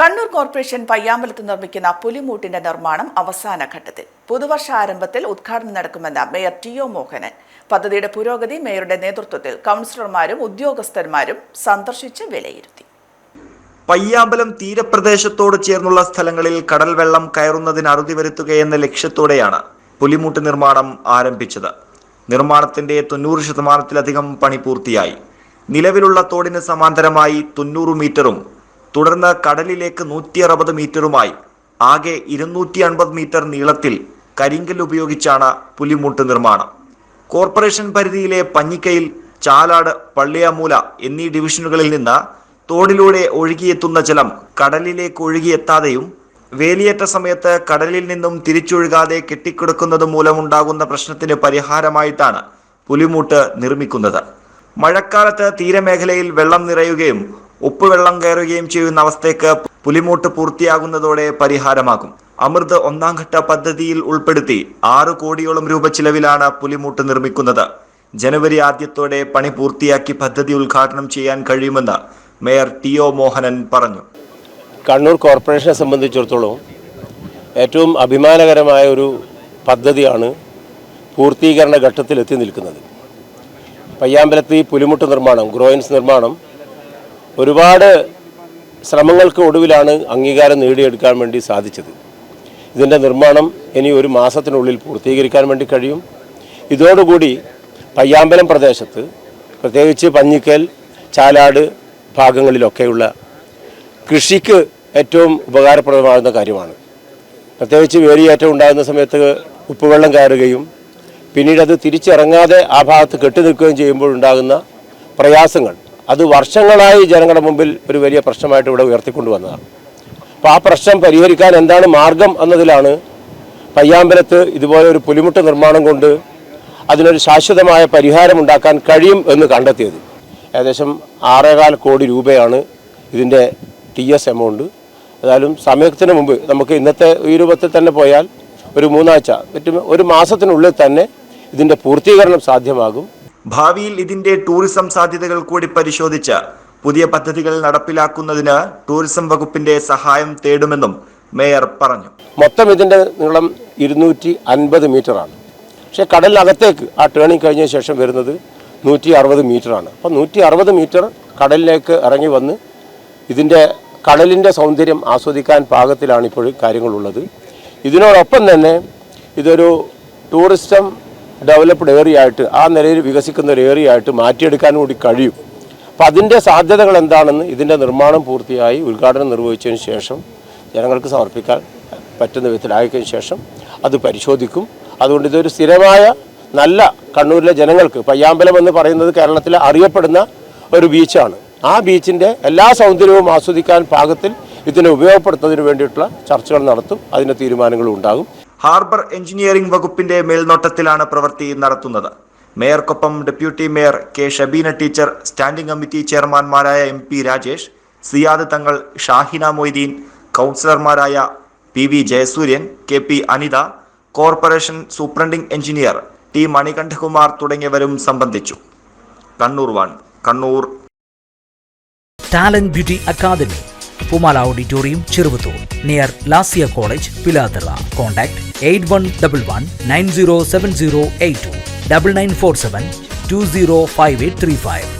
Kannur corporation പയ്യാമ്പലത്ത് നിർമ്മിക്കുന്ന പുലിമൂട്ടിന്റെ നിർമ്മാണം അവസാന ഘട്ടത്തിൽ. പുതുവർഷ ആരംഭത്തിൽ ഉദ്ഘാടനം നടക്കുമെന്ന് മേയർ ടി ഒ മോഹനൻ. പദ്ധതിയുടെ പുരോഗതി മേയറുടെ നേതൃത്വത്തിൽ കൗൺസിലർമാരും ഉദ്യോഗസ്ഥന്മാരും സന്ദർശിച്ച് വിലയിരുത്തി. പയ്യാമ്പലം തീരപ്രദേശത്തോട് ചേർന്നുള്ള സ്ഥലങ്ങളിൽ കടൽ വെള്ളം കയറുന്നതിന് അറുതി വരുത്തുകയെന്ന ലക്ഷ്യത്തോടെയാണ് പുലിമൂട്ട് നിർമ്മാണം ആരംഭിച്ചത്. നിർമ്മാണത്തിന്റെ തൊണ്ണൂറ് ശതമാനത്തിലധികം പണി പൂർത്തിയായി. നിലവിലുള്ള തോടിന് സമാന്തരമായി തൊണ്ണൂറ് മീറ്ററും തുടർന്ന് കടലിലേക്ക് നൂറ്റി അറുപത് മീറ്ററുമായി ആകെ ഇരുന്നൂറ്റി അൻപത് മീറ്റർ നീളത്തിൽ കരിങ്കൽ ഉപയോഗിച്ചാണ് പുലിമുട്ട് നിർമ്മാണം. കോർപ്പറേഷൻ പരിധിയിലെ പഞ്ഞിക്കയിൽ ചാലാട് പള്ളിയാമൂല എന്നീ ഡിവിഷനുകളിൽ നിന്ന് തോടിലൂടെ ഒഴുകിയെത്തുന്ന ജലം കടലിലേക്ക് ഒഴുകിയെത്താതെയും വേലിയേറ്റ സമയത്ത് കടലിൽ നിന്നും തിരിച്ചൊഴുകാതെ കെട്ടിക്കിടക്കുന്നത് മൂലമുണ്ടാകുന്ന പ്രശ്നത്തിന് പരിഹാരമായിട്ടാണ് പുലിമൂട്ട് നിർമ്മിക്കുന്നത്. മഴക്കാലത്ത് തീരമേഖലയിൽ വെള്ളം നിറയുകയും ഉപ്പുവെള്ളം കയറുകയും ചെയ്യുന്ന അവസ്ഥയ്ക്ക് പുലിമൂട്ട് പൂർത്തിയാകുന്നതോടെ പരിഹാരമാകും. അമൃത് ഒന്നാം ഘട്ട പദ്ധതിയിൽ ഉൾപ്പെടുത്തി ആറ് കോടിയോളം രൂപ ചിലവിലാണ് പുലിമൂട്ട് നിർമ്മിക്കുന്നത്. ജനുവരി ആദ്യത്തോടെ പണി പൂർത്തിയാക്കി പദ്ധതി ഉദ്ഘാടനം ചെയ്യാൻ കഴിയുമെന്ന് മേയർ ടി ഒ മോഹനൻ പറഞ്ഞു. കണ്ണൂർ കോർപ്പറേഷനെ സംബന്ധിച്ചിടത്തോളം ഏറ്റവും അഭിമാനകരമായ ഒരു പദ്ധതിയാണ് പൂർത്തീകരണ ഘട്ടത്തിൽ എത്തി നിൽക്കുന്നത്. പയ്യാമ്പലത്ത് ഈ പുലിമുട്ട് നിർമ്മാണം ഗ്രോയിൻസ് നിർമ്മാണം ഒരുപാട് ശ്രമങ്ങൾക്ക് ഒടുവിലാണ് അംഗീകാരം നേടിയെടുക്കാൻ വേണ്ടി സാധിച്ചത്. ഇതിന്റെ നിർമ്മാണം ഇനി ഒരു മാസത്തിനുള്ളിൽ പൂർത്തീകരിക്കാൻ വേണ്ടി കഴിയും. ഇതോടുകൂടി പയ്യാമ്പലം പ്രദേശത്ത് പ്രത്യേകിച്ച് പഞ്ഞിക്കൽ ചാലാട് ഭാഗങ്ങളിലൊക്കെയുള്ള കൃഷിക്ക് ഏറ്റവും ഉപകാരപ്രദമാകുന്ന കാര്യമാണ്. പ്രത്യേകിച്ച് വേലിയേറ്റം ഉണ്ടാകുന്ന സമയത്ത് ഉപ്പുവെള്ളം കയറുകയും പിന്നീട് അത് തിരിച്ചിറങ്ങാതെ ആ ഭാഗത്ത് കെട്ടി നിൽക്കുകയും ചെയ്യുമ്പോഴുണ്ടാകുന്ന പ്രയാസങ്ങൾ അത് വർഷങ്ങളായി ജനങ്ങളുടെ മുമ്പിൽ ഒരു വലിയ പ്രശ്നമായിട്ട് ഇവിടെ ഉയർത്തിക്കൊണ്ടുവന്നതാണ്. അപ്പോൾ ആ പ്രശ്നം പരിഹരിക്കാൻ എന്താണ് മാർഗം എന്നതിലാണ് പയ്യാമ്പലത്ത് ഇതുപോലെ ഒരു പുലിമുട്ട് നിർമ്മാണം കൊണ്ട് അതിനൊരു ശാശ്വതമായ പരിഹാരം ഉണ്ടാക്കാൻ കഴിയും എന്ന് കണ്ടെത്തിയത്. ഏകദേശം ആറേകാൽ കോടി രൂപയാണ് ഇതിന്റെ ടി എസ് എമൗണ്ട്. ഏതായാലും സമയത്തിന് മുമ്പ് നമുക്ക് ഇന്നത്തെ ഈ രൂപത്തിൽ തന്നെ പോയാൽ ഒരു മൂന്നാഴ്ച ഒരു മാസത്തിനുള്ളിൽ തന്നെ ഇതിന്റെ പൂർത്തീകരണം സാധ്യമാകും. ഭാവിയിൽ ഇതിന്റെ ടൂറിസം സാധ്യതകൾ കൂടി പരിശോധിച്ച് പുതിയ പദ്ധതികൾ നടപ്പിലാക്കുന്നതിന് ടൂറിസം വകുപ്പിന്റെ സഹായം തേടുമെന്നും മേയർ പറഞ്ഞു. മൊത്തം ഇതിന്റെ നീളം ഇരുന്നൂറ്റി അൻപത് മീറ്ററാണ്. പക്ഷേ കടലിനകത്തേക്ക് ആ ടേണിങ് കഴിഞ്ഞ ശേഷം വരുന്നത് നൂറ്റി അറുപത് ആണ്. അപ്പോൾ നൂറ്റി അറുപത് മീറ്റർ കടലിലേക്ക് ഇറങ്ങി വന്ന് ഇതിന്റെ കടലിന്റെ സൗന്ദര്യം ആസ്വദിക്കാൻ പാകത്തിലാണ് ഇപ്പോൾ കാര്യങ്ങളുള്ളത്. ഇതിനോടൊപ്പം തന്നെ ഇതൊരു ടൂറിസം ഡെവലപ്ഡ് ഏറിയ ആയിട്ട് ആ നിലയിൽ വികസിക്കുന്ന ഒരു ഏറിയ ആയിട്ട് മാറ്റിയെടുക്കാൻ കൂടി കഴിയും. അപ്പം അതിന്റെ സാധ്യതകൾ എന്താണെന്ന് ഇതിന്റെ നിർമ്മാണം പൂർത്തിയായി ഉദ്ഘാടനം നിർവഹിച്ചതിന് ശേഷം ജനങ്ങൾക്ക് സമർപ്പിക്കാൻ പറ്റുന്ന വിധത്തിലായതിനു ശേഷം അത് പരിശോധിക്കും. അതുകൊണ്ട് ഇതൊരു സ്ഥിരമായ നല്ല കണ്ണൂരിലെ ജനങ്ങൾക്ക് പയ്യാമ്പലം എന്ന് പറയുന്നത് കേരളത്തിലെ അറിയപ്പെടുന്ന ഒരു ബീച്ചാണ്. ആ ബീച്ചിന്റെ എല്ലാ സൗന്ദര്യവും ആസ്വദിക്കാൻ പാകത്തിൽ ഇതിനെ ഉപയോഗപ്പെടുത്തുന്നതിന് വേണ്ടിയിട്ടുള്ള ചർച്ചകൾ നടത്തും അതിന്റെ തീരുമാനങ്ങളും ഉണ്ടാകും. ഹാർബർ എഞ്ചിനീയറിംഗ് വകുപ്പിന്റെ മേൽനോട്ടത്തിലാണ് പ്രവൃത്തി നടത്തുന്നത്. മേയർക്കൊപ്പം deputy mayor K Shabeena teacher standing committee ചെയർമാൻമാരായ M P Rajesh Siyad Thangal Shahina Moideen കൗൺസിലർമാരായ P V Jayasuryan K P Anitha corporation superintending engineer T Manikandakumar തുടങ്ങിയവരും സംബന്ധിച്ചു. Kannur one Kannur. Talent beauty academy Poomala auditorium Cheruvathur. Near Lasiya college Pilathara. Contact eight one double one nine zero seven zero eight two double nine four seven two zero five eight three five